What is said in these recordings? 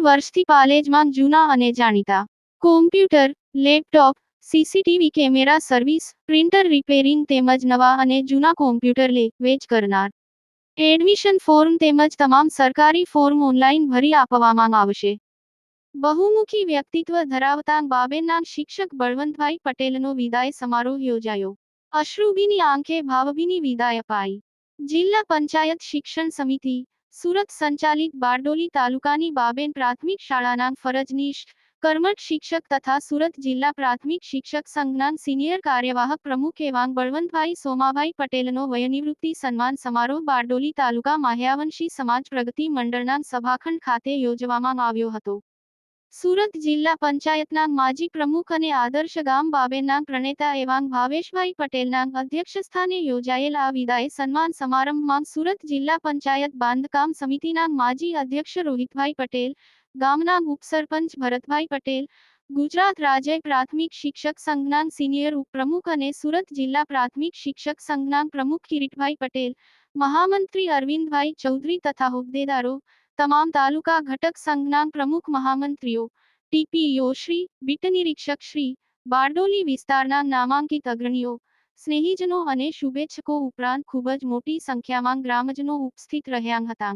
વર્ષથી પાલેજમાં જૂના અને જાણીતા. Computer, laptop, CCTV camera service, printer repairing તેમજ નવા અને જૂના કોમ્પ્યુટર લે, વેચ કરનાર. એડમિશન ફોર્મ તેમજ તમામ સરકારી ફોર્મ ઓનલાઈન ભરી આપવામાં આવશે. બહુમુખી વ્યક્તિત્વ ધરાવતા બાબેના શિક્ષક બળવંતભાઈ પટેલનો વિદાય સમારોહ યોજાયો. અશ્રુભીની આંખે ભાવભીની વિદાય અપાઈ. જિલ્લા પંચાયત શિક્ષણ સમિતિ સુરત સંચાલિત બારડોલી તાલુકાની બાબેન પ્રાથમિક શાળાના ફરજનીશ કર્મઠ શિક્ષક તથા સુરત જિલ્લા પ્રાથમિક શિક્ષક સંઘના સિનિયર કાર્યવાહક પ્રમુખ એવાંગ બળવંતભાઈ સોમાભાઈ પટેલનો વયનિવૃત્તિ સન્માન સમારોહ બારડોલી તાલુકા માહ્યાવંશી સમાજ પ્રગતિ મંડળના સભાખંડ ખાતે યોજવામાં આવ્યો હતો. સુરત જિલ્લા પંચાયતના માજી પ્રમુખ અને આદર્શ ગામ બાબેના પ્રણેતા એવાંગ ભાવેશભાઈ પટેલના અધ્યક્ષસ્થાને યોજાયેલ આ વિદાય સન્માન સમારંભમાં સુરત જિલ્લા પંચાયત બાંધકામ સમિતિના માજી અધ્યક્ષ રોહિતભાઈ પટેલ, ગામના ઉપસરપંચ ભરતભાઈ પટેલ, ગુજરાત રાજ્ય પ્રાથમિક શિક્ષક સંઘના સિનિયર ઉપપ્રમુખ અને સુરત જિલ્લા પ્રાથમિક શિક્ષક સંઘના પ્રમુખ કિરીટભાઈ પટેલ, મહામંત્રી અરવિંદભાઈ ચૌધરી તથા હોદ્દેદારો તમામ તાલુકા ઘટક સંઘના પ્રમુખ મહામંત્રીઓ, ટીપીઓ શ્રી, બીટ નિરીક્ષક શ્રી, બારડોલી વિસ્તારના નામાંકિત અગ્રણીઓ, સ્નેહીજનો અને શુભેચ્છકો ઉપરાંત ખૂબ જ મોટી સંખ્યામાં ગ્રામજનો ઉપસ્થિત રહ્યા હતા.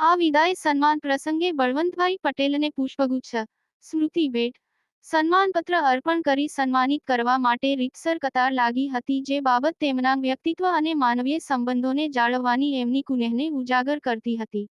આ વિદાય સન્માન પ્રસંગે બળવંતભાઈ પટેલને પુષ્પગુચ્છ, સ્મૃતિ ભેટ, સન્માનપત્ર અર્પણ કરી સન્માનિત કરવા માટે રીતસર કતાર લાગી હતી જે બાબત તેમના વ્યક્તિત્વ અને માનવીય સંબંધોને જાળવવાની એમની કુનેહને ઉજાગર કરતી હતી.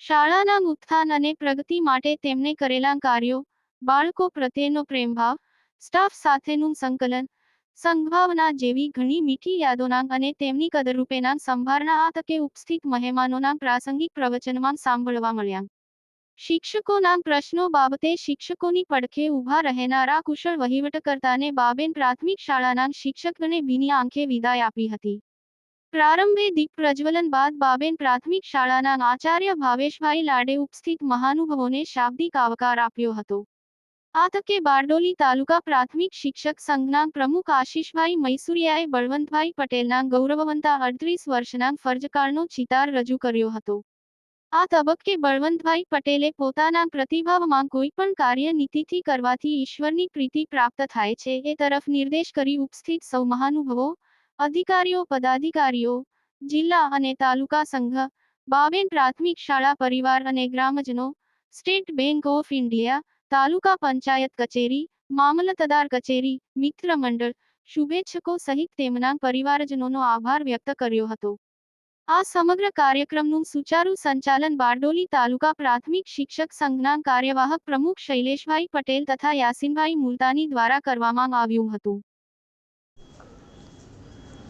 શાળાના ઉત્થાન અને પ્રગતિ માટે તેમણે કરેલા કાર્યો, બાળકો પ્રત્યેનો પ્રેમભાવ, સ્ટાફ સાથેનું સંકલન, સંભાવના જેવી ઘણી મીઠી યાદોના અને તેમની કદરરૂપેના સંભારના આ તકે ઉપસ્થિત મહેમાનોના પ્રાસંગિક પ્રવચનમાં સાંભળવા મળ્યા. શિક્ષકોના પ્રશ્નો બાબતે શિક્ષકોની પડખે ઊભા રહેનારા કુશળ વહીવટકર્તાને બાબેન પ્રાથમિક શાળાના શિક્ષકને ભીની આંખે વિદાય આપી હતી. પ્રારંભે દીપ પ્રજ્વલન બાદ બાબેન પ્રાથમિક શાળાના આચાર્ય ભાવેશભાઈ લાડે ઉપસ્થિત મહાનુભવોને શાબ્દિક આવકાર આપ્યો હતો. આ તકે બારડોલી તાલુકા પ્રાથમિક શિક્ષક સંઘના પ્રમુખ આશીષભાઈ મૈસુરિયાએ બળવંતભાઈ પટેલના ગૌરવવંતા અડત્રીસ વર્ષના ફરજકાળનો ચિતાર રજૂ કર્યો હતો. આ તબક્કે બળવંતભાઈ પટેલે પોતાના પ્રતિભાવમાં કોઈ પણ કાર્ય નીતિથી કરવાથી ઈશ્વરની પ્રીતિ પ્રાપ્ત થાય છે એ તરફ નિર્દેશ કરી ઉપસ્થિત સૌ મહાનુભવો અધિકારીઓ, પદાધિકારીઓ, જિલ્લા અને તાલુકા સંઘ, બાબેન પ્રાથમિક શાળા પરિવાર અને ગ્રામજનો, State Bank of India, taluka panchayat કચેરી, મામલતદાર કચેરી, મિત્ર મંડળ, શુભેચ્છકો સહિત તેમના પરિવારજનોનો આભાર વ્યક્ત કર્યો હતો. આ સમગ્ર કાર્યક્રમનું સુચારુ સંચાલન બારડોલી તાલુકા પ્રાથમિક શિક્ષક સંઘના કાર્યવાહક પ્રમુખ શૈલેષભાઈ પટેલ તથા યાસીનભાઈ મુલતાની દ્વારા કરવામાં આવ્યું હતું.